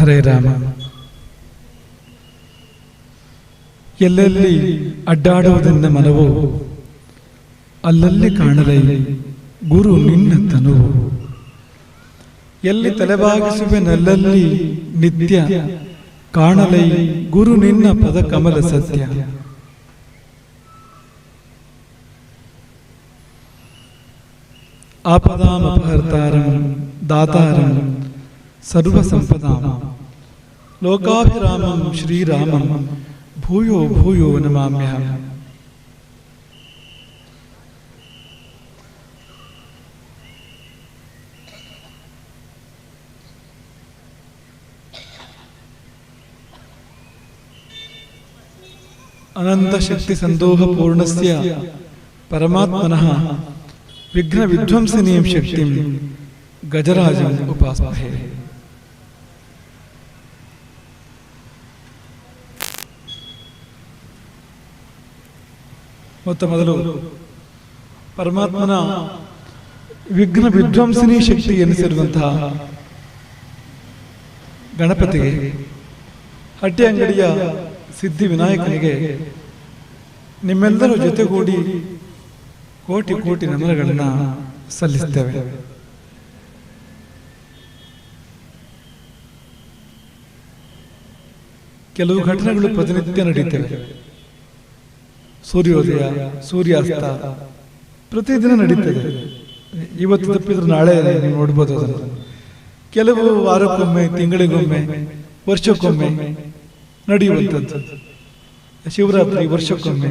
ಹರೇ ರಾಮ. ಎಲ್ಲೆಲ್ಲಿ ಅಡ್ಡಾಡುವುದನ್ನ ಮನವು, ಅಲ್ಲಲ್ಲಿ ಕಾಣಲೈ ಗುರು ನಿನ್ನ ತನು ಎಲ್ಲಿ ತಲೆಬಾಗಿಸುವೆನಲ್ಲಲ್ಲಿ ನಿತ್ಯ, ಕಾಣಲೈ ಗುರು ನಿನ್ನ ಪದ ಕಮಲ ಸತ್ಯ. ಆಪದಾಮಪಹರ್ತಾರಂ, ದಾತಾರಂ सर्वसम्पदाम् लोकाभिरामं श्रीरामं भूयो भूयो नमाम्यहम् अनन्तशक्तिसन्दोहपूर्णस्य परमात्मनः विघ्नविध्वंसिनीं शक्तिं ಮೊತ್ತ ಮೊದಲು. ಪರಮಾತ್ಮನ ವಿಘ್ನ ವಿಧ್ವಂಸಿನಿ ಶಕ್ತಿ ಎನಿಸಿರುವಂತಹ ಗಣಪತಿಗೆ ಹಟ್ಟಿ ಅಂಗಡಿಯ ಸಿದ್ಧಿ ವಿನಾಯಕನಿಗೆ ನಿಮ್ಮೆಲ್ಲರ ಜೊತೆಗೂಡಿ ಕೋಟಿ ಕೋಟಿ ನಮನಗಳನ್ನ ಸಲ್ಲಿಸುತ್ತೇವೆ ಕೆಲವು ಘಟನೆಗಳು ಪ್ರತಿನಿತ್ಯ ನಡೀತವೆ. ಸೂರ್ಯೋದಯ ಸೂರ್ಯಾಸ್ತ. ಪ್ರತಿದಿನ ನಡೀತದೆ. ಇವತ್ತು ತಪ್ಪಿದ್ರೆ ನಾಳೆ ನೀವು ನೋಡ್ಬೋದು ಅದನ್ನು. ಕೆಲವು ವಾರಕ್ಕೊಮ್ಮೆ, ತಿಂಗಳಿಗೊಮ್ಮೆ, ವರ್ಷಕ್ಕೊಮ್ಮೆ ನಡೆಯುವಂಥದ್ದು. ಶಿವರಾತ್ರಿ ವರ್ಷಕ್ಕೊಮ್ಮೆ,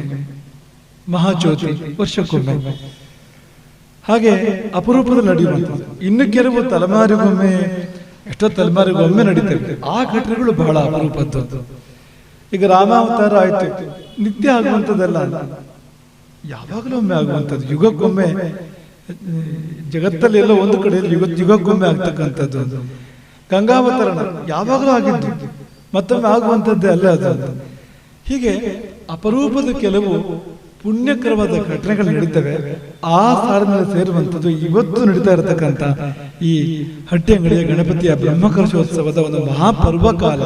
ಮಹಾಜ್ಯೋತಿ ವರ್ಷಕ್ಕೊಮ್ಮೆ. ಹಾಗೆ ಅಪರೂಪದ ನಡೆಯುವಂಥದ್ದು. ಇನ್ನು ಕೆಲವು ತಲೆಮಾರಿಗೊಮ್ಮೆ, ಎಷ್ಟೋ ತಲೆಮಾರಿಗೊಮ್ಮೆ ನಡೀತವೆ. ಆ ಘಟನೆಗಳು ಬಹಳ ಅಪರೂಪದ್ದು. ಈಗ ರಾಮಾವತಾರ ಆಯ್ತು. ನಿತ್ಯ ಆಗುವಂಥದ್ದಲ್ಲ ಯಾವಾಗಲೂ ಒಮ್ಮೆ ಆಗುವಂಥದ್ದು. ಯುಗಕ್ಕೊಮ್ಮೆ ಜಗತ್ತಲ್ಲಿ ಎಲ್ಲ ಒಂದು ಕಡೆ ಯುಗ, ಯುಗಕ್ಕೊಮ್ಮೆ ಆಗ್ತಕ್ಕಂಥದ್ದು ಗಂಗಾವತರಣ ಯಾವಾಗಲೂ ಆಗಿದ್ದು, ಮತ್ತೊಮ್ಮೆ ಆಗುವಂಥದ್ದೇ ಅಲ್ಲೇ ಅದು. ಹೀಗೆ ಅಪರೂಪದ ಕೆಲವು ಪುಣ್ಯಕರವಾದ ಘಟನೆಗಳು ನಡೀತವೆ. ಆ ಸಾಲಿನಲ್ಲಿ ಸೇರುವಂಥದ್ದು ಇವತ್ತು ನಡೀತಾ ಇರತಕ್ಕಂಥ ಈ ಹಟ್ಟಿ ಅಂಗಡಿಯ ಗಣಪತಿಯ ಬ್ರಹ್ಮಕಲಶೋತ್ಸವದ ಒಂದು ಮಹಾಪರ್ವ ಕಾಲ.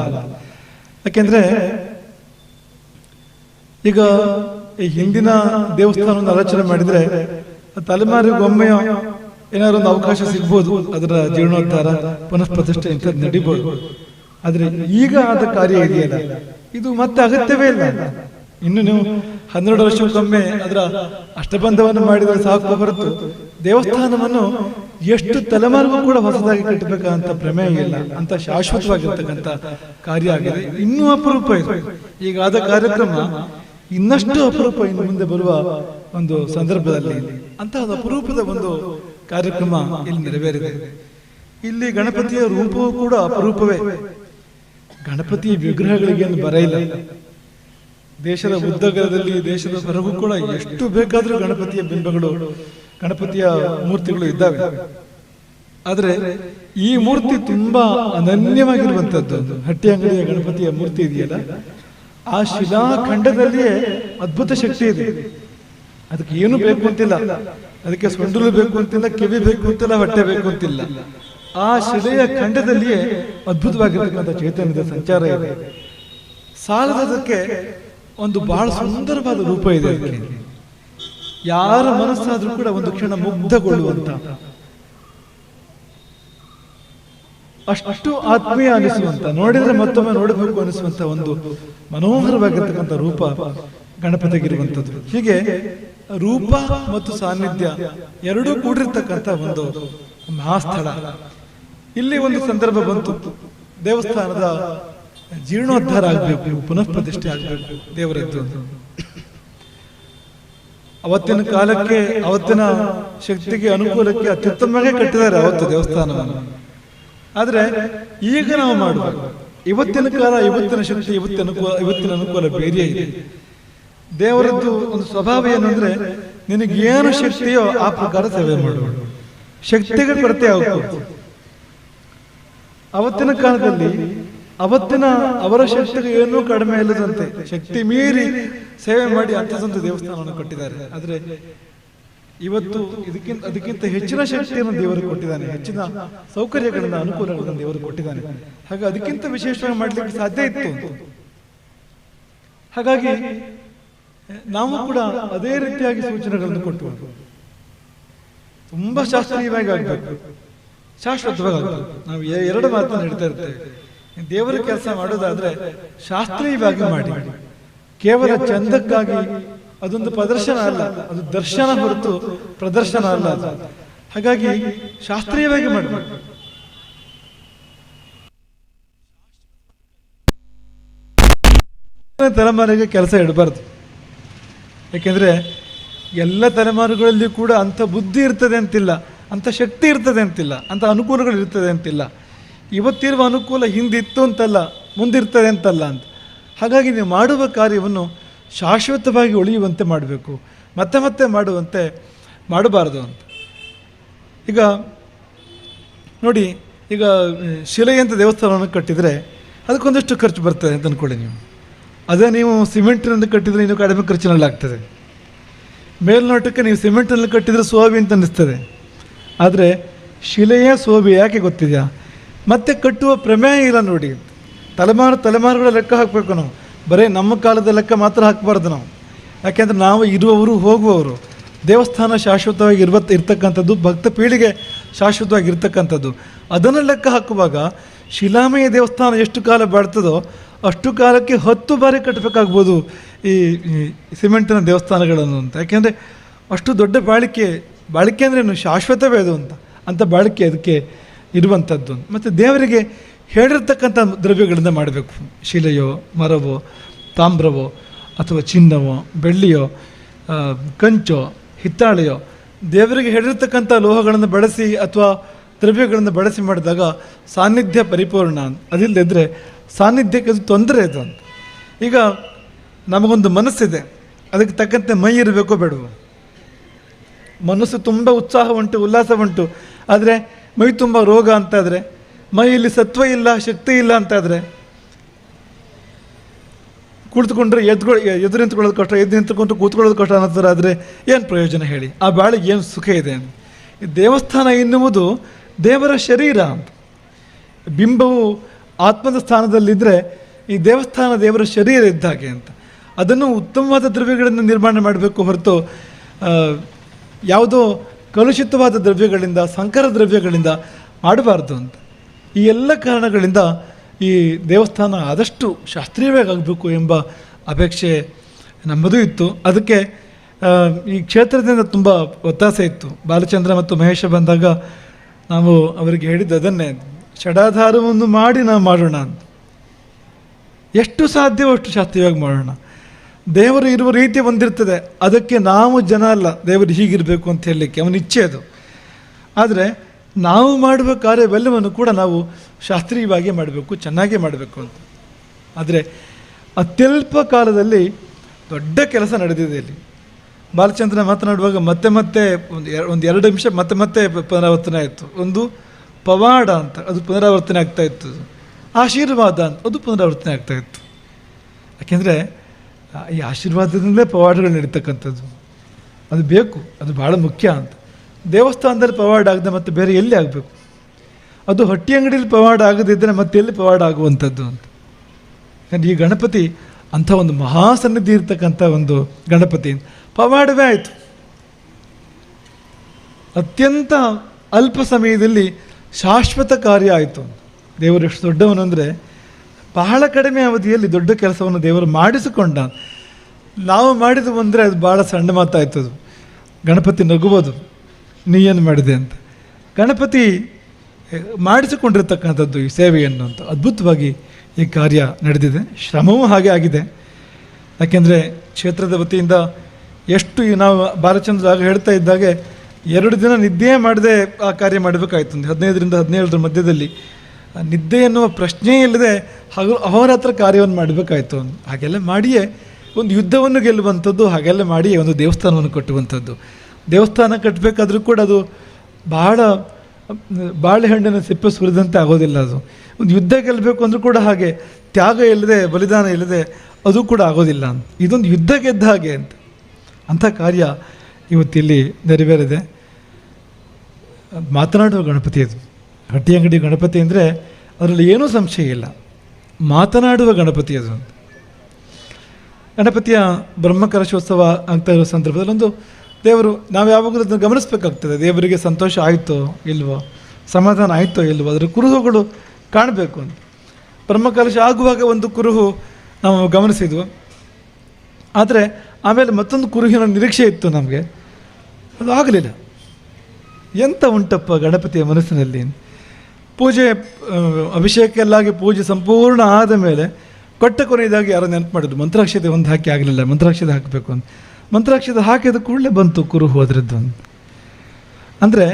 ಯಾಕೆಂದ್ರೆ ಈಗ ಈ ಹಿಂದಿನ ದೇವಸ್ಥಾನವನ್ನು ಆಲೋಚನೆ ಮಾಡಿದ್ರೆ ತಲೆಮಾರಿಗೊಮ್ಮೆ ಏನಾದ್ರು ಒಂದು ಅವಕಾಶ ಸಿಗ್ಬೋದು, ಅದರ ಜೀರ್ಣೋದ್ಧಾರ ಪುನಃ ಪ್ರತಿಷ್ಠೆ ಇಂಥದ್ದು ನಡಿಬೋದು. ಆದರೆ ಈಗ ಆದ ಕಾರ್ಯ ಇದೆಯಲ್ಲ? ಇದು ಮತ್ತೆ ಅಗತ್ಯವೇ ಇಲ್ಲ. ಇನ್ನು ನೀವು ಹನ್ನೆರಡು ವರ್ಷಕ್ಕೊಮ್ಮೆ ಅದರ ಅಷ್ಟಬಂಧವನ್ನು ಮಾಡಿದರೆ ಸಾಕು ಹೊರತು ದೇವಸ್ಥಾನವನ್ನು ಎಷ್ಟು ತಲೆಮಾರಿಗೂ ಕೂಡ ಹೊಸದಾಗಿ ಕಟ್ಟಬೇಕಂತ ಪ್ರಮೇಯ ಇಲ್ಲ. ಅಂತ ಶಾಶ್ವತವಾಗಿರ್ತಕ್ಕಂಥ ಕಾರ್ಯ ಆಗಿದೆ. ಇನ್ನೂ ಅಪರೂಪ ಇದೆ. ಈಗ ಆದ ಕಾರ್ಯಕ್ರಮ ಇನ್ನಷ್ಟು ಅಪರೂಪ ಇನ್ನು ಮುಂದೆ ಬರುವ ಒಂದು ಸಂದರ್ಭದಲ್ಲಿ ಅಂತಹ ಅಪರೂಪದ ಒಂದು ಕಾರ್ಯಕ್ರಮ ಇಲ್ಲಿ ನೆರವೇರಿದೆ. ಇಲ್ಲಿ ಗಣಪತಿಯ ರೂಪವೂ ಕೂಡ ಅಪರೂಪವೇ. ಗಣಪತಿಯ ವಿಗ್ರಹಗಳಿಗೆ ಬರ ದೇಶದ ಉದ್ದಗಲದಲ್ಲಿ ದೇಶದ ಹೊರಗೂ ಕೂಡ ಎಷ್ಟು ಬೇಕಾದರೂ ಗಣಪತಿಯ ಬಿಂಬಗಳು, ಗಣಪತಿಯ ಮೂರ್ತಿಗಳು ಇದ್ದಾವೆ. ಆದರೆ ಈ ಮೂರ್ತಿ ತುಂಬಾ ಅನನ್ಯವಾಗಿರುವಂತದ್ದು ಹಟ್ಟಿ ಅಂಗಡಿಯ ಗಣಪತಿಯ ಮೂರ್ತಿ ಇದೆಯಲ್ಲ? ಆ ಶಿಲಾಖಂಡದಲ್ಲಿಯೇ ಅದ್ಭುತ ಶಕ್ತಿ ಇದೆ. ಅದಕ್ಕೆ ಏನು ಬೇಕು ಅಂತಿಲ್ಲ. ಅದಕ್ಕೆ ಸೊಂಡಲು ಬೇಕು ಅಂತಿಲ್ಲ, ಕಿವಿ ಬೇಕು ಅಂತಿಲ್ಲ, ಹೊಟ್ಟೆ ಬೇಕು ಅಂತಿಲ್ಲ. ಆ ಶಿಲೆಯ ಖಂಡದಲ್ಲಿಯೇ ಅದ್ಭುತವಾಗಿರ್ತಕ್ಕಂಥ ಚೈತನ್ಯದ ಸಂಚಾರ ಇದೆ. ಸಾಲದಕ್ಕೆ ಒಂದು ಬಹಳ ಸುಂದರವಾದ ರೂಪ ಇದೆ ಅದಕ್ಕೆ. ಯಾರ ಮನಸ್ಸಾದ್ರೂ ಕೂಡ ಒಂದು ಕ್ಷಣ ಮುಗ್ಧಗೊಳ್ಳುವಂತ ಅಷ್ಟು ಆತ್ಮೀಯ ಅನಿಸುವಂತ, ನೋಡಿದ್ರೆ ಮತ್ತೊಮ್ಮೆ ನೋಡಬೇಕು ಅನಿಸುವಂತ ಒಂದು ಮನೋಹರವಾಗಿರ್ತಕ್ಕಂಥ ರೂಪ ಗಣಪತಿಗಿರುವಂಥದ್ದು. ಹೀಗೆ ರೂಪ ಮತ್ತು ಸಾನ್ನಿಧ್ಯ ಎರಡೂ ಕೂಡಿರ್ತಕ್ಕಂಥ ಒಂದು ಮಹಾಸ್ಥಳ. ಇಲ್ಲಿ ಒಂದು ಸಂದರ್ಭ ಬಂತು. ದೇವಸ್ಥಾನದ ಜೀರ್ಣೋದ್ಧಾರ ಆಗಬೇಕು, ಪುನಃ ಪ್ರತಿಷ್ಠೆ ಆಗಬೇಕು ದೇವರದ್ದು ಅವತ್ತಿನ ಕಾಲಕ್ಕೆ, ಅವತ್ತಿನ ಶಕ್ತಿಗೆ, ಅನುಕೂಲಕ್ಕೆ ಅತ್ಯುತ್ತಮವಾಗಿ ಕಟ್ಟಿದ್ದಾರೆ ಅವತ್ತು ದೇವಸ್ಥಾನವನ್ನು. ಆದ್ರೆ ಈಗ ನಾವು ಮಾಡುವ ಇವತ್ತಿನ ಕಾಲ, ಇವತ್ತಿನ ಶಕ್ತಿ, ಇವತ್ತಿನ ಅನುಕೂಲ ಇವತ್ತಿನ ಅನುಕೂಲ ಬೇರೆಯೇ ಇದೆ. ದೇವರದ್ದು ಒಂದು ಸ್ವಭಾವ ಏನು ಅಂದ್ರೆ ನಿನಗೆ ಏನು ಶಕ್ತಿಯೋ ಆ ಪ್ರಕಾರ ಸೇವೆ ಮಾಡುವ ಶಕ್ತಿಗೆ ಕೊರತೆ ಆಗುತ್ತೆ ಅವತ್ತಿನ ಕಾಲದಲ್ಲಿ ಅವತ್ತಿನ ಅವರ ಶಕ್ತಿಗೆ ಏನೂ ಕಡಿಮೆ ಇಲ್ಲದಂತೆ ಶಕ್ತಿ ಮೀರಿ ಸೇವೆ ಮಾಡಿ ಅಂಥದ್ದೊಂದು ದೇವಸ್ಥಾನವನ್ನು ಕಟ್ಟಿದ್ದಾರೆ. ಆದ್ರೆ ಇವತ್ತು ಇದಕ್ಕಿಂತ ಅದಕ್ಕಿಂತ ಹೆಚ್ಚಿನ ಶಕ್ತಿಯನ್ನು ದೇವರು ಕೊಟ್ಟಿದ್ದಾನೆ. ಹೆಚ್ಚಿನ ಸೌಕರ್ಯಗಳನ್ನ ಅನುಕೂಲಗಳನ್ನು ದೇವರು ಕೊಟ್ಟಿದ್ದಾನೆ. ಹಾಗೆ ಅದಕ್ಕಿಂತ ವಿಶೇಷವಾಗಿ ಮಾಡಲಿಕ್ಕೆ ಸಾಧ್ಯ ಇತ್ತು ಹಾಗಾಗಿ ನಾವು ಕೂಡ ಅದೇ ರೀತಿಯಾಗಿ ಸೂಚನೆಗಳನ್ನು ಕೊಟ್ಟು ತುಂಬಾ ಶಾಸ್ತ್ರೀಯವಾಗಿ ಆಗ್ಬೇಕು. ಶಾಶ್ವತವಾಗಿ ನಾವು ಎರಡು ಮಾತನ್ನು ಹೇಳ್ತಾ ಇರ್ತೇವೆ. ದೇವರ ಕೆಲಸ ಮಾಡೋದಾದ್ರೆ ಶಾಸ್ತ್ರೀಯವಾಗಿ ಮಾಡಿ. ಕೇವಲ ಚಂದಕ್ಕಾಗಿ ಅದೊಂದು ಪ್ರದರ್ಶನ ಅಲ್ಲ. ಅದು ದರ್ಶನ ಹೊರತು ಪ್ರದರ್ಶನ ಅಲ್ಲ ಅದು. ಹಾಗಾಗಿ ಶಾಸ್ತ್ರೀಯವಾಗಿ ಮಾಡಬೇಕು ತಲೆಮಾರಿಗೆ ಕೆಲಸ ಇಡಬಾರ್ದು. ಯಾಕೆಂದ್ರೆ ಎಲ್ಲ ತಲೆಮಾರುಗಳಲ್ಲಿ ಕೂಡ ಅಂಥ ಬುದ್ಧಿ ಇರ್ತದೆ ಅಂತಿಲ್ಲ ಅಂಥ ಶಕ್ತಿ ಇರ್ತದೆ ಅಂತಿಲ್ಲ ಅಂಥ ಅನುಕೂಲಗಳು ಇರ್ತದೆ ಅಂತಿಲ್ಲ. ಇವತ್ತಿರುವ ಅನುಕೂಲ ಹಿಂದಿತ್ತು ಅಂತಲ್ಲ ಮುಂದಿರ್ತದೆ ಅಂತಲ್ಲ ಅಂತ. ಹಾಗಾಗಿ ನೀವು ಮಾಡುವ ಕಾರ್ಯವನ್ನು ಶಾಶ್ವತವಾಗಿ ಉಳಿಯುವಂತೆ ಮಾಡಬೇಕು. ಮತ್ತೆ ಮತ್ತೆ ಮಾಡುವಂತೆ ಮಾಡಬಾರದು ಅಂತ. ಈಗ ನೋಡಿ, ಈಗ ಶಿಲೆಯಂತ ದೇವಸ್ಥಾನವನ್ನು ಕಟ್ಟಿದರೆ ಅದಕ್ಕೊಂದಷ್ಟು ಖರ್ಚು ಬರ್ತದೆ ಅಂತ ಅಂದ್ಕೊಳ್ಳಿ ನೀವು. ಅದೇ ನೀವು ಸಿಮೆಂಟ್ನಲ್ಲಿ ಕಟ್ಟಿದರೆ ಇನ್ನೂ ಕಡಿಮೆ ಖರ್ಚಿನಲ್ಲಿ ಆಗ್ತದೆ. ಮೇಲ್ನೋಟಕ್ಕೆ ನೀವು ಸಿಮೆಂಟ್ನಲ್ಲಿ ಕಟ್ಟಿದರೆ ಸೋಬಿ ಅಂತ ಅನ್ನಿಸ್ತದೆ. ಆದರೆ ಶಿಲೆಯೇ ಸೋಬಿ ಯಾಕೆ ಗೊತ್ತಿದೆಯಾ? ಮತ್ತೆ ಕಟ್ಟುವ ಪ್ರಮೇಯ ಇಲ್ಲ ನೋಡಿ. ತಲೆಮಾರು ತಲೆಮಾರುಗಳ ಲೆಕ್ಕ ಹಾಕಬೇಕು ನಾವು. ಬರೀ ನಮ್ಮ ಕಾಲದ ಲೆಕ್ಕ ಮಾತ್ರ ಹಾಕಬಾರ್ದು ನಾವು. ಯಾಕೆಂದ್ರೆ ನಾವು ಇರುವವರು ಹೋಗುವವರು. ದೇವಸ್ಥಾನ ಶಾಶ್ವತವಾಗಿ ಇರುವ ಇರ್ತಕ್ಕಂಥದ್ದು, ಭಕ್ತ ಪೀಳಿಗೆ ಶಾಶ್ವತವಾಗಿ ಇರ್ತಕ್ಕಂಥದ್ದು. ಅದನ್ನು ಲೆಕ್ಕ ಹಾಕುವಾಗ ಶಿಲಾಮಯ ದೇವಸ್ಥಾನ ಎಷ್ಟು ಕಾಲ ಬಾಳ್ತದೋ ಅಷ್ಟು ಕಾಲಕ್ಕೆ ಹತ್ತು ಬಾರಿ ಕಟ್ಟಬೇಕಾಗ್ಬೋದು ಈ ಸಿಮೆಂಟಿನ ದೇವಸ್ಥಾನಗಳನ್ನು ಅಂತ. ಯಾಕೆಂದರೆ ಅಷ್ಟು ದೊಡ್ಡ ಬಾಳಿಕೆ ಬಾಳಿಕೆ ಅಂದರೆ ಶಾಶ್ವತವೇ ಅದು ಅಂತ. ಅಂಥ ಬಾಳಿಕೆ ಅದಕ್ಕೆ ಇರುವಂಥದ್ದು. ಮತ್ತು ದೇವರಿಗೆ ಹೇಳಿರ್ತಕ್ಕಂಥ ದ್ರವ್ಯಗಳಿಂದ ಮಾಡಬೇಕು. ಶಿಲೆಯೋ, ಮರವೋ, ತಾಮ್ರವೋ, ಅಥವಾ ಚಿನ್ನವೋ, ಬೆಳ್ಳಿಯೋ ಕಂಚೋ, ಹಿತ್ತಾಳೆಯೋ, ದೇವರಿಗೆ ಹೇಳಿರ್ತಕ್ಕಂಥ ಲೋಹಗಳನ್ನು ಬಳಸಿ ಅಥವಾ ದ್ರವ್ಯಗಳನ್ನು ಬಳಸಿ ಮಾಡಿದಾಗ ಸಾನ್ನಿಧ್ಯ ಪರಿಪೂರ್ಣ. ಅದಿಲ್ಲದಿದ್ದರೆ ಸಾನ್ನಿಧ್ಯಕ್ಕೆ ಅದು ತೊಂದರೆ ಅದು ಅಂತ. ಈಗ ನಮಗೊಂದು ಮನಸ್ಸಿದೆ. ಅದಕ್ಕೆ ತಕ್ಕಂತೆ ಮೈ ಇರಬೇಕೋ ಬೇಡವೋ? ಮನಸ್ಸು ತುಂಬ ಉತ್ಸಾಹ ಉಂಟು ಉಲ್ಲಾಸ ಉಂಟು ಆದರೆ ಮೈ ತುಂಬ ರೋಗ ಅಂತಾದರೆ ಮೈಯಲ್ಲಿ ಸತ್ವ ಇಲ್ಲ, ಶಕ್ತಿ ಇಲ್ಲ ಅಂತಾದರೆ ಕುಳಿತುಕೊಂಡ್ರೆ ಎದ್ಕೊಳ್ ಎದುರು ನಿಂತ್ಕೊಳ್ಳೋದು ಕಷ್ಟ, ಎದ್ದು ನಿಂತ್ಕೊಂಡು ಕೂತ್ಕೊಳ್ಳೋದು ಕಷ್ಟ ಅನ್ನೋದ್ರ ಆದರೆ ಏನು ಪ್ರಯೋಜನ ಹೇಳಿ? ಆ ಬಾಳಿಗೆ ಏನು ಸುಖ ಇದೆ ದೇವಸ್ಥಾನ ಎನ್ನುವುದು ದೇವರ ಶರೀರ ಬಿಂಬವು ಆತ್ಮದ ಸ್ಥಾನದಲ್ಲಿದ್ದರೆ ಈ ದೇವಸ್ಥಾನ ದೇವರ ಶರೀರ ಇದ್ದ ಹಾಗೆ ಅಂತ. ಅದನ್ನು ಉತ್ತಮವಾದ ದ್ರವ್ಯಗಳನ್ನು ನಿರ್ಮಾಣ ಮಾಡಬೇಕು ಹೊರತು ಯಾವುದೋ ಕಲುಷಿತವಾದ ದ್ರವ್ಯಗಳಿಂದ, ಸಂಕರ ದ್ರವ್ಯಗಳಿಂದ ಮಾಡಬಾರ್ದು ಅಂತ. ಈ ಎಲ್ಲ ಕಾರಣಗಳಿಂದ ಈ ದೇವಸ್ಥಾನ ಆದಷ್ಟು ಶಾಸ್ತ್ರೀಯವಾಗಿ ಆಗಬೇಕು ಎಂಬ ಅಪೇಕ್ಷೆ ನಮ್ಮದು ಇತ್ತು. ಅದಕ್ಕೆ ಈ ಕ್ಷೇತ್ರದಿಂದ ತುಂಬ ಒತ್ತಾಸೆ ಇತ್ತು. ಬಾಲಚಂದ್ರ ಮತ್ತು ಮಹೇಶ ಬಂದಾಗ ನಾವು ಅವರಿಗೆ ಹೇಳಿದ್ದು ಅದನ್ನೇ, ಷಡಾಧಾರವನ್ನು ಮಾಡಿ ನಾವು ಮಾಡೋಣ ಅಂತ. ಎಷ್ಟು ಸಾಧ್ಯವೋ ಅಷ್ಟು ಶಾಸ್ತ್ರೀಯವಾಗಿ ಮಾಡೋಣ. ದೇವರು ಇರುವ ರೀತಿ ಬಂದಿರ್ತದೆ. ಅದಕ್ಕೆ ನಾವು ಜನ ಅಲ್ಲ. ದೇವರು ಹೀಗಿರಬೇಕು ಅಂತ ಹೇಳಲಿಕ್ಕೆ ಅವನ ಇಚ್ಛೆ ಅದು. ಆದರೆ ನಾವು ಮಾಡುವ ಕಾರ್ಯವೆಲ್ಲವನ್ನು ಕೂಡ ನಾವು ಶಾಸ್ತ್ರೀಯವಾಗಿ ಮಾಡಬೇಕು, ಚೆನ್ನಾಗೇ ಮಾಡಬೇಕು ಅಂತ. ಆದರೆ ಅತ್ಯಲ್ಪ ಕಾಲದಲ್ಲಿ ದೊಡ್ಡ ಕೆಲಸ ನಡೆದಿದೆ ಇಲ್ಲಿ. ಬಾಲಚಂದ್ರ ಮಾತನಾಡುವಾಗ ಮತ್ತೆ ಮತ್ತೆ ಒಂದು ಎರ- ಒಂದು ಎರಡು ನಿಮಿಷ ಮತ್ತೆ ಮತ್ತೆ ಪುನರಾವರ್ತನೆ ಆಯಿತು. ಒಂದು ಪವಾಡ ಅಂತ, ಅದು ಪುನರಾವರ್ತನೆ ಆಗ್ತಾ ಇತ್ತು. ಆಶೀರ್ವಾದ ಅಂತ, ಅದು ಪುನರಾವರ್ತನೆ ಆಗ್ತಾ ಇತ್ತು. ಯಾಕೆಂದರೆ ಈ ಆಶೀರ್ವಾದದಿಂದಲೇ ಪವಾಡಗಳು ನಡೀತಕ್ಕಂಥದ್ದು. ಅದು ಬೇಕು, ಅದು ಭಾಳ ಮುಖ್ಯ ಅಂತ. ದೇವಸ್ಥಾನದಲ್ಲಿ ಪವಾಡ ಆಗದೆ ಮತ್ತೆ ಬೇರೆ ಎಲ್ಲಿ ಆಗಬೇಕು? ಅದು ಹಟ್ಟಿ ಅಂಗಡಿಯಲ್ಲಿ ಪವಾಡ ಆಗದಿದ್ದರೆ ಮತ್ತೆ ಎಲ್ಲಿ ಪವಾಡ ಆಗುವಂಥದ್ದು ಅಂತ. ಯಾಕಂದ್ರೆ ಈ ಗಣಪತಿ ಅಂಥ ಒಂದು ಮಹಾಸನ್ನಿಧಿ ಇರ್ತಕ್ಕಂಥ ಒಂದು ಗಣಪತಿ. ಪವಾಡವೇ ಆಯಿತು. ಅತ್ಯಂತ ಅಲ್ಪ ಸಮಯದಲ್ಲಿ ಶಾಶ್ವತ ಕಾರ್ಯ ಆಯಿತು. ದೇವರು ಎಷ್ಟು ದೊಡ್ಡವನು ಅಂದರೆ ಬಹಳ ಕಡಿಮೆ ಅವಧಿಯಲ್ಲಿ ದೊಡ್ಡ ಕೆಲಸವನ್ನು ದೇವರು ಮಾಡಿಸಿಕೊಂಡ. ನಾವು ಮಾಡಿದ್ವು ಅಂದರೆ ಅದು ಭಾಳ ಸಣ್ಣ ಮಾತಾಯ್ತದು. ಗಣಪತಿ ನಗುವುದು. ನೀ ಏನು ಮಾಡಿದೆ ಅಂತ. ಗಣಪತಿ ಮಾಡಿಸಿಕೊಂಡಿರ್ತಕ್ಕಂಥದ್ದು ಈ ಸೇವೆಯನ್ನು ಅಂತ ಅದ್ಭುತವಾಗಿ ಈ ಕಾರ್ಯ ನಡೆದಿದೆ. ಶ್ರಮವೂ ಹಾಗೆ ಆಗಿದೆ. ಯಾಕೆಂದರೆ ಕ್ಷೇತ್ರದ ವತಿಯಿಂದ ಎಷ್ಟು ನಾವು ಬಾಲಚಂದ್ರ ಹೇಳ್ತಾ ಇದ್ದಾಗೆ ಎರಡು ದಿನ ನಿದ್ದೆ ಮಾಡದೆ ಆ ಕಾರ್ಯ ಮಾಡಬೇಕಾಯ್ತು. ಒಂದು ಹದಿನೈದರಿಂದ ಹದಿನೇಳರ ಮಧ್ಯದಲ್ಲಿ. ನಿದ್ದೆ ಎನ್ನುವ ಪ್ರಶ್ನೆಯೇ ಇಲ್ಲದೆ ಹಗಲು ಅಹೋರಾತ್ರ ಕಾರ್ಯವನ್ನು ಮಾಡಬೇಕಾಯ್ತು. ಹಾಗೆಲ್ಲ ಮಾಡಿಯೇ ಒಂದು ಯುದ್ಧವನ್ನು ಗೆಲ್ಲುವಂಥದ್ದು, ಹಾಗೆಲ್ಲ ಮಾಡಿಯೇ ಒಂದು ದೇವಸ್ಥಾನವನ್ನು ಕಟ್ಟುವಂಥದ್ದು. ದೇವಸ್ಥಾನ ಕಟ್ಟಬೇಕಾದ್ರೂ ಕೂಡ ಅದು ಬಹಳ, ಬಾಳೆಹಣ್ಣಿನ ಸಿಪ್ಪೆ ಸುರಿದಂತೆ ಆಗೋದಿಲ್ಲ ಅದು. ಒಂದು ಯುದ್ಧ ಗೆಲ್ಲಬೇಕು ಅಂದರೂ ಕೂಡ ಹಾಗೆ, ತ್ಯಾಗ ಇಲ್ಲದೆ, ಬಲಿದಾನ ಇಲ್ಲದೆ ಅದು ಕೂಡ ಆಗೋದಿಲ್ಲ ಅಂತ. ಇದೊಂದು ಯುದ್ಧ ಗೆದ್ದ ಹಾಗೆ ಅಂತ. ಅಂಥ ಕಾರ್ಯ ಇವತ್ತಿಲ್ಲಿ ನೆರವೇರಿದೆ. ಮಾತನಾಡುವ ಗಣಪತಿ ಅದು. ಹಟ್ಟಿ ಅಂಗಡಿ ಗಣಪತಿ ಅಂದರೆ ಅದರಲ್ಲಿ ಏನೂ ಸಂಶಯ ಇಲ್ಲ. ಮಾತನಾಡುವ ಗಣಪತಿ ಅದು ಗಣಪತಿಯ ಬ್ರಹ್ಮಕಲಶೋತ್ಸವ ಆಗ್ತಾ ಇರೋ ಸಂದರ್ಭದಲ್ಲಿ ಒಂದು ದೇವರು, ನಾವು ಯಾವಾಗಲೂ ಅದನ್ನು ಗಮನಿಸಬೇಕಾಗ್ತದೆ, ದೇವರಿಗೆ ಸಂತೋಷ ಆಯಿತೋ ಇಲ್ವೋ, ಸಮಾಧಾನ ಆಯಿತೋ ಇಲ್ವೋ, ಅದರ ಕುರುಹುಗಳು ಕಾಣಬೇಕು ಅಂತ. ಬ್ರಹ್ಮಕಲಶ ಆಗುವಾಗ ಒಂದು ಕುರುಹು ನಾವು ಗಮನಿಸಿದ್ವು. ಆದರೆ ಆಮೇಲೆ ಮತ್ತೊಂದು ಕುರುಹಿನ ನಿರೀಕ್ಷೆ ಇತ್ತು ನಮಗೆ. ಅದು ಆಗಲಿಲ್ಲ. ಎಂಥ ಉಂಟಪ್ಪ ಗಣಪತಿಯ ಮನಸ್ಸಿನಲ್ಲಿ? ಪೂಜೆ ಅಭಿಷೇಕಲ್ಲಾಗಿ ಪೂಜೆ ಸಂಪೂರ್ಣ ಆದ ಮೇಲೆ ಕೊಟ್ಟ ಕೊನೆಯದಾಗಿ ಯಾರೋ ನೆನಪು ಮಾಡಿದ್ರು. ಮಂತ್ರಾಕ್ಷತೆ ಒಂದು ಹಾಕಿ ಆಗಲಿಲ್ಲ, ಮಂತ್ರಾಕ್ಷತೆ ಹಾಕಬೇಕು ಅಂತ. ಮಂತ್ರಾಕ್ಷತೆ ಹಾಕಿದ ಕೂಡಲೇ ಬಂತು ಕುರುಹು ಅಂತ. ಅಂದರೆ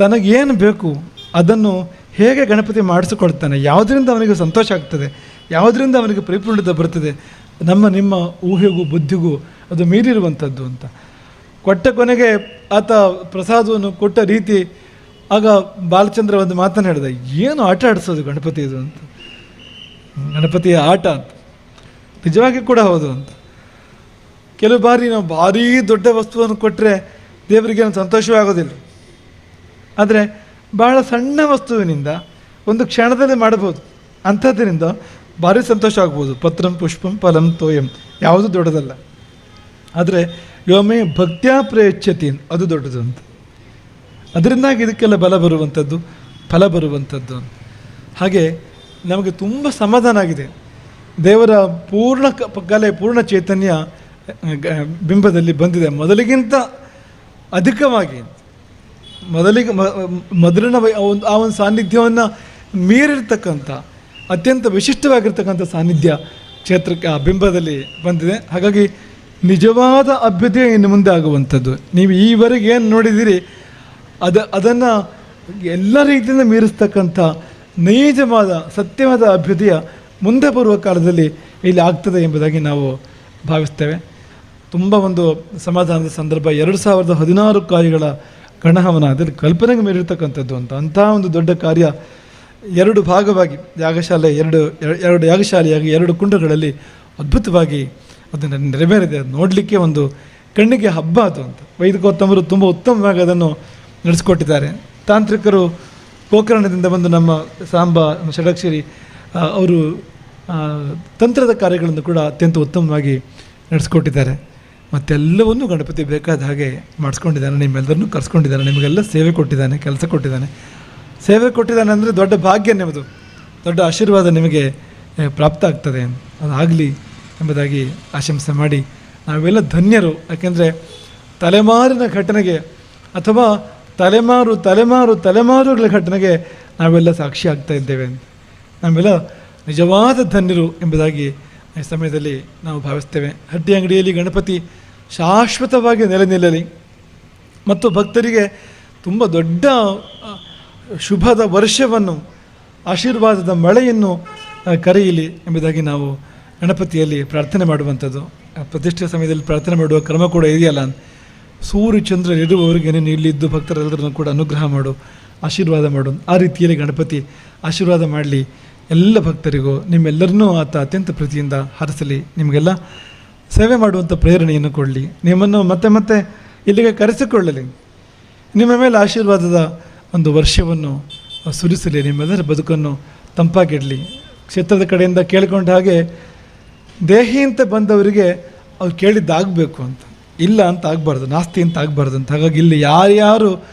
ತನಗೇನು ಬೇಕು ಅದನ್ನು ಹೇಗೆ ಗಣಪತಿ ಮಾಡಿಸಿಕೊಳ್ತಾನೆ, ಯಾವುದರಿಂದ ಅವನಿಗೆ ಸಂತೋಷ ಆಗ್ತದೆ, ಯಾವುದರಿಂದ ಅವನಿಗೆ ಪರಿಪೂರ್ಣತೆ ಬರ್ತದೆ, ನಮ್ಮ ನಿಮ್ಮ ಊಹೆಗೂ ಬುದ್ಧಿಗೂ ಅದು ಮೀರಿರುವಂಥದ್ದು ಅಂತ. ಕೊಟ್ಟ ಕೊನೆಗೆ ಆತ ಪ್ರಸಾದವನ್ನು ಕೊಟ್ಟ ರೀತಿ ಆಗ ಬಾಲಚಂದ್ರ ಒಂದು ಮಾತನ್ನು ಹೇಳಿದ, ಏನು ಆಟ ಆಡಿಸೋದು ಗಣಪತಿ ಇದು ಅಂತ. ಗಣಪತಿಯ ಆಟ ಅಂತ. ನಿಜವಾಗಿ ಕೂಡ ಹೌದು ಅಂತ. ಕೆಲವು ಬಾರಿ ನಾವು ಭಾರೀ ದೊಡ್ಡ ವಸ್ತುವನ್ನು ಕೊಟ್ಟರೆ ದೇವರಿಗೆ ಸಂತೋಷವೇ ಆಗೋದಿಲ್ಲ. ಆದರೆ ಬಹಳ ಸಣ್ಣ ವಸ್ತುವಿನಿಂದ ಒಂದು ಕ್ಷಣದಲ್ಲಿ ಮಾಡಬಹುದು. ಅಂಥದ್ದರಿಂದ ಭಾರಿ ಸಂತೋಷ ಆಗ್ಬೋದು. ಪತ್ರಂ, ಪುಷ್ಪಂ, ಫಲಂ, ತೋಯಂ. ಯಾವುದು ದೊಡ್ಡದಲ್ಲ. ಆದರೆ ಯೋಮೆ ಭಕ್ತ್ಯಾ ಪ್ರಯಚ್ಛತಿ ಅದು ದೊಡ್ಡದು ಅಂತ. ಅದರಿಂದಾಗಿ ಇದಕ್ಕೆಲ್ಲ ಬಲ ಬರುವಂಥದ್ದು, ಫಲ ಬರುವಂಥದ್ದು ಹಾಗೆ ನಮಗೆ ತುಂಬ ಸಮಾಧಾನ ಆಗಿದೆ. ದೇವರ ಪೂರ್ಣ ಕಲೆ, ಪೂರ್ಣ ಚೈತನ್ಯ ಬಿಂಬದಲ್ಲಿ ಬಂದಿದೆ. ಮೊದಲಿಗಿಂತ ಅಧಿಕವಾಗಿ, ಮೊದಲಿಗೆ ಮೊದಲಿನ ಆ ಒಂದು ಆ ಒಂದು ಸಾನ್ನಿಧ್ಯವನ್ನು ಮೀರಿರ್ತಕ್ಕಂಥ, ಅತ್ಯಂತ ವಿಶಿಷ್ಟವಾಗಿರ್ತಕ್ಕಂಥ ಸಾನ್ನಿಧ್ಯ ಕ್ಷೇತ್ರಕ್ಕೆ ಆ ಬಿಂಬದಲ್ಲಿ ಬಂದಿದೆ. ಹಾಗಾಗಿ ನಿಜವಾದ ಅಭ್ಯುದಯ ಇನ್ನು ಮುಂದೆ ಆಗುವಂಥದ್ದು. ನೀವು ಈವರೆಗೆ ಏನು ನೋಡಿದ್ದೀರಿ ಅದ, ಅದನ್ನು ಎಲ್ಲ ರೀತಿಯಿಂದ ಮೀರಿಸ್ತಕ್ಕಂಥ ನೈಜವಾದ, ಸತ್ಯವಾದ ಅಭ್ಯುದಯ ಮುಂದೆ ಬರುವ ಕಾಲದಲ್ಲಿ ಇಲ್ಲಿ ಆಗ್ತದೆ ಎಂಬುದಾಗಿ ನಾವು ಭಾವಿಸ್ತೇವೆ. ತುಂಬ ಒಂದು ಸಮಾಧಾನದ ಸಂದರ್ಭ. ಎರಡು ಸಾವಿರದ ಹದಿನಾರು ಕಾರ್ಯಗಳ ಗಣಹವನ ಅದರಲ್ಲಿ ಕಲ್ಪನೆಗೆ ಮೇಲಿರ್ತಕ್ಕಂಥದ್ದು ಅಂತ, ಅಂಥ ಒಂದು ದೊಡ್ಡ ಕಾರ್ಯ. ಎರಡು ಭಾಗವಾಗಿ, ಯಾಗಶಾಲೆ, ಎರಡು ಎರ- ಎರಡು ಯಾಗಶಾಲೆಯಾಗಿ, ಎರಡು ಕುಂಡಗಳಲ್ಲಿ ಅದ್ಭುತವಾಗಿ ಅದನ್ನು ನೆರವೇರಿದೆ. ನೋಡಲಿಕ್ಕೆ ಒಂದು ಕಣ್ಣಿಗೆ ಹಬ್ಬ ಅದು ಅಂತ. ವೈದಿಕೋತ್ತಮರು ತುಂಬ ಉತ್ತಮವಾಗಿ ಅದನ್ನು ನಡೆಸ್ಕೊಟ್ಟಿದ್ದಾರೆ. ತಾಂತ್ರಿಕರು ಗೋಕರ್ಣದಿಂದ ಬಂದು ನಮ್ಮ ಸಾಂಬ ಷಡಕ್ಷರಿ ಅವರು ತಂತ್ರದ ಕಾರ್ಯಗಳನ್ನು ಕೂಡ ಅತ್ಯಂತ ಉತ್ತಮವಾಗಿ ನಡೆಸ್ಕೊಟ್ಟಿದ್ದಾರೆ. ಮತ್ತೆಲ್ಲವನ್ನೂ ಗಣಪತಿ ಬೇಕಾದ ಹಾಗೆ ಮಾಡಿಸ್ಕೊಂಡಿದ್ದಾನೆ, ನಿಮ್ಮೆಲ್ಲರನ್ನೂ ಕರ್ಸ್ಕೊಂಡಿದ್ದಾನೆ, ನಿಮಗೆಲ್ಲ ಸೇವೆ ಕೊಟ್ಟಿದ್ದಾನೆ, ಕೆಲಸ ಕೊಟ್ಟಿದ್ದಾನೆ. ಸೇವೆ ಕೊಟ್ಟಿದ್ದಾನೆ ಅಂದರೆ ದೊಡ್ಡ ಭಾಗ್ಯ ನಿಮ್ಮದು. ದೊಡ್ಡ ಆಶೀರ್ವಾದ ನಿಮಗೆ ಪ್ರಾಪ್ತ ಆಗ್ತದೆ. ಅದಾಗಲಿ ಎಂಬುದಾಗಿ ಆಶಂಸೆ ಮಾಡಿ. ನಾವೆಲ್ಲ ಧನ್ಯರು. ಯಾಕೆಂದರೆ ತಲೆಮಾರಿನ ಘಟನೆಗೆ ಅಥವಾ ತಲೆಮಾರು ತಲೆಮಾರು, ತಲೆಮಾರುಗಳ ಘಟನೆಗೆ ನಾವೆಲ್ಲ ಸಾಕ್ಷಿ ಆಗ್ತಾ ಇದ್ದೇವೆ. ನಾವೆಲ್ಲ ನಿಜವಾದ ಧನ್ಯರು ಎಂಬುದಾಗಿ ಈ ಸಮಯದಲ್ಲಿ ನಾವು ಭಾವಿಸ್ತೇವೆ. ಹಟ್ಟಿ ಅಂಗಡಿಯಲ್ಲಿ ಗಣಪತಿ ಶಾಶ್ವತವಾಗಿ ನೆಲೆ ನಿಲ್ಲಲಿ. ಮತ್ತು ಭಕ್ತರಿಗೆ ತುಂಬ ದೊಡ್ಡ ಶುಭದ ವರ್ಷವನ್ನು, ಆಶೀರ್ವಾದದ ಮಳೆಯನ್ನು ಕರೆಯಲಿ ಎಂಬುದಾಗಿ ನಾವು ಗಣಪತಿಯಲ್ಲಿ ಪ್ರಾರ್ಥನೆ ಮಾಡುವಂಥದ್ದು. ಪ್ರತಿಷ್ಠೆ ಸಮಯದಲ್ಲಿ ಪ್ರಾರ್ಥನೆ ಮಾಡುವ ಕ್ರಮ ಕೂಡ ಇದೆಯಲ್ಲ. ಸೂರ್ಯ ಚಂದ್ರ ಇರುವವರೆಗೆ ನೀನು ಇಲ್ಲಿದ್ದು ಭಕ್ತರೆಲ್ಲರನ್ನು ಕೂಡ ಅನುಗ್ರಹ ಮಾಡು, ಆಶೀರ್ವಾದ ಮಾಡು. ಆ ರೀತಿಯಲ್ಲಿ ಗಣಪತಿ ಆಶೀರ್ವಾದ ಮಾಡಲಿ. ಎಲ್ಲ ಭಕ್ತರಿಗೂ ನಿಮ್ಮೆಲ್ಲರನ್ನೂ ಆತ ಅತ್ಯಂತ ಪ್ರೀತಿಯಿಂದ ಹರಿಸಲಿ. ನಿಮಗೆಲ್ಲ ಸೇವೆ ಮಾಡುವಂಥ ಪ್ರೇರಣೆಯನ್ನು ಕೊಡಲಿ. ನಿಮ್ಮನ್ನು ಮತ್ತೆ ಮತ್ತೆ ಇಲ್ಲಿಗೆ ಕರೆಸಿಕೊಳ್ಳಲಿ. ನಿಮ್ಮ ಮೇಲೆ ಆಶೀರ್ವಾದದ ಒಂದು ವರ್ಷವನ್ನು ಸುರಿಸಲಿ. ನಿಮ್ಮೆಲ್ಲರ ಬದುಕನ್ನು ತಂಪಾಗಿಡಲಿ. ಕ್ಷೇತ್ರದ ಕಡೆಯಿಂದ ಕೇಳಿಕೊಂಡ ಹಾಗೆ ದೇಹಿ ಅಂತ ಬಂದವರಿಗೆ ಅವ್ರು ಕೇಳಿದ್ದಾಗಬೇಕು ಅಂತ. ಇಲ್ಲ ಅಂತ ಆಗಬಾರ್ದು, ನಾಸ್ತಿ ಅಂತ ಆಗಬಾರ್ದು ಅಂತ. ಹಾಗಾಗಿ ಇಲ್ಲಿ ಯಾರ್ಯಾರು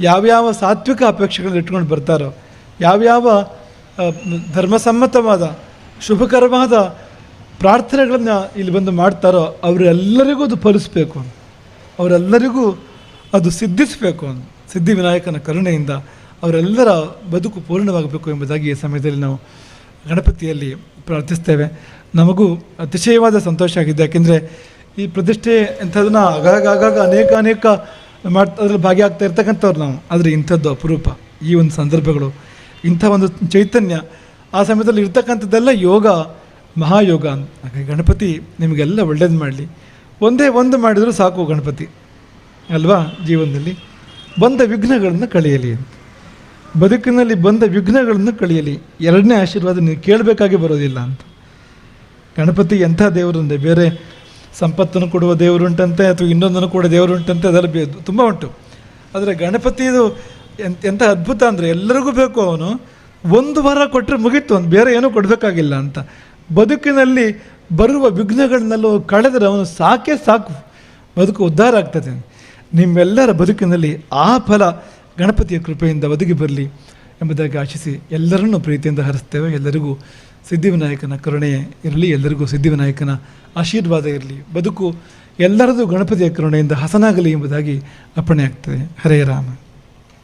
ಯಾವ್ಯಾವ ಸಾತ್ವಿಕ ಅಪೇಕ್ಷೆಗಳನ್ನ ಇಟ್ಕೊಂಡು ಬರ್ತಾರೋ, ಯಾವ್ಯಾವ ಧರ್ಮಸಮ್ಮತವಾದ ಶುಭಕರವಾದ ಪ್ರಾರ್ಥನೆಗಳನ್ನು ಇಲ್ಲಿ ಬಂದು ಮಾಡ್ತಾರೋ ಅವರೆಲ್ಲರಿಗೂ ಅದು ಫಲಿಸಬೇಕು ಅವರೆಲ್ಲರಿಗೂ ಅದು ಸಿದ್ಧಿಸಬೇಕು ಸಿದ್ಧಿ ವಿನಾಯಕನ ಕರುಣೆಯಿಂದ ಅವರೆಲ್ಲರ ಬದುಕು ಪೂರ್ಣವಾಗಬೇಕು ಎಂಬುದಾಗಿ ಈ ಸಮಯದಲ್ಲಿ ನಾವು ಗಣಪತಿಯಲ್ಲಿ ಪ್ರಾರ್ಥಿಸ್ತೇವೆ. ನಮಗೂ ಅತಿಶಯವಾದ ಸಂತೋಷ ಆಗಿದೆ. ಯಾಕೆಂದರೆ ಈ ಪ್ರತಿಷ್ಠೆ ಇಂಥದನ್ನು ಆಗಾಗ ಆಗಾಗ ಅನೇಕ ಅನೇಕ ಮಾಡ್ತಾ, ಅದರಲ್ಲಿ ಭಾಗಿಯಾಗ್ತಾ ಇರ್ತಕ್ಕಂಥವ್ರು ನಾವು. ಆದರೆ ಇಂಥದ್ದು ಅಪರೂಪ. ಈ ಒಂದು ಸಂದರ್ಭಗಳು ಇಂಥ ಒಂದು ಚೈತನ್ಯ ಆ ಸಮಯದಲ್ಲಿ ಇರ್ತಕ್ಕಂಥದ್ದೆಲ್ಲ ಯೋಗ, ಮಹಾಯೋಗ ಅಂತ. ಗಣಪತಿ ನಿಮಗೆಲ್ಲ ಒಳ್ಳೇದು ಮಾಡಲಿ. ಒಂದೇ ಒಂದು ಮಾಡಿದರೂ ಸಾಕು ಗಣಪತಿ, ಅಲ್ವಾ ಜೀವನದಲ್ಲಿ? ಬಂದ ವಿಘ್ನಗಳನ್ನು ಕಳೆಯಲಿ ಅಂತ. ಬದುಕಿನಲ್ಲಿ ಬಂದ ವಿಘ್ನಗಳನ್ನು ಕಳೆಯಲಿ. ಎರಡನೇ ಆಶೀರ್ವಾದ ನೀವು ಕೇಳಬೇಕಾಗಿ ಬರೋದಿಲ್ಲ ಅಂತ. ಗಣಪತಿ ಎಂಥ ದೇವರು ಅಂದರೆ ಬೇರೆ ಸಂಪತ್ತನ್ನು ಕೊಡುವ ದೇವರುಂಟಂತೆ ಅಥವಾ ಇನ್ನೊಂದನ್ನು ಕೂಡ ದೇವರುಂಟಂತೆ ಅದೆಲ್ಲ ಬೇ- ತುಂಬ ಉಂಟು. ಆದರೆ ಗಣಪತಿದು ಎಂತ ಎಂಥ ಅದ್ಭುತ ಅಂದರೆ ಎಲ್ಲರಿಗೂ ಬೇಕು ಅವನು. ಒಂದು ವಾರ ಕೊಟ್ಟರೆ ಮುಗೀತು ಅಂತ ಬೇರೆ ಏನೂ ಕೊಡಬೇಕಾಗಿಲ್ಲ ಅಂತ. ಬದುಕಿನಲ್ಲಿ ಬರುವ ವಿಘ್ನಗಳನ್ನೆಲ್ಲೂ ಕಳೆದರೆ ಅವನು ಸಾಕೇ ಸಾಕು. ಬದುಕು ಉದ್ಧಾರ ಆಗ್ತದೆ. ನಿಮ್ಮೆಲ್ಲರ ಬದುಕಿನಲ್ಲಿ ಆ ಫಲ ಗಣಪತಿಯ ಕೃಪೆಯಿಂದ ಒದಗಿ ಬರಲಿ ಎಂಬುದಾಗಿ ಆಶಿಸಿ ಎಲ್ಲರನ್ನೂ ಪ್ರೀತಿಯಿಂದ ಹರಿಸ್ತೇವೆ. ಎಲ್ಲರಿಗೂ ಸಿದ್ಧಿವಿನಾಯಕನ ಕರುಣೆ ಇರಲಿ, ಎಲ್ಲರಿಗೂ ಸಿದ್ಧಿವಿನಾಯಕನ ಆಶೀರ್ವಾದ ಇರಲಿ. ಬದುಕು ಎಲ್ಲರದು ಗಣಪತಿಯ ಕರುಣೆಯಿಂದ ಹಸನಾಗಲಿ ಎಂಬುದಾಗಿ ಅಪ್ಪಣೆ ಆಗ್ತದೆ. ಹರೇ ರಾಮ.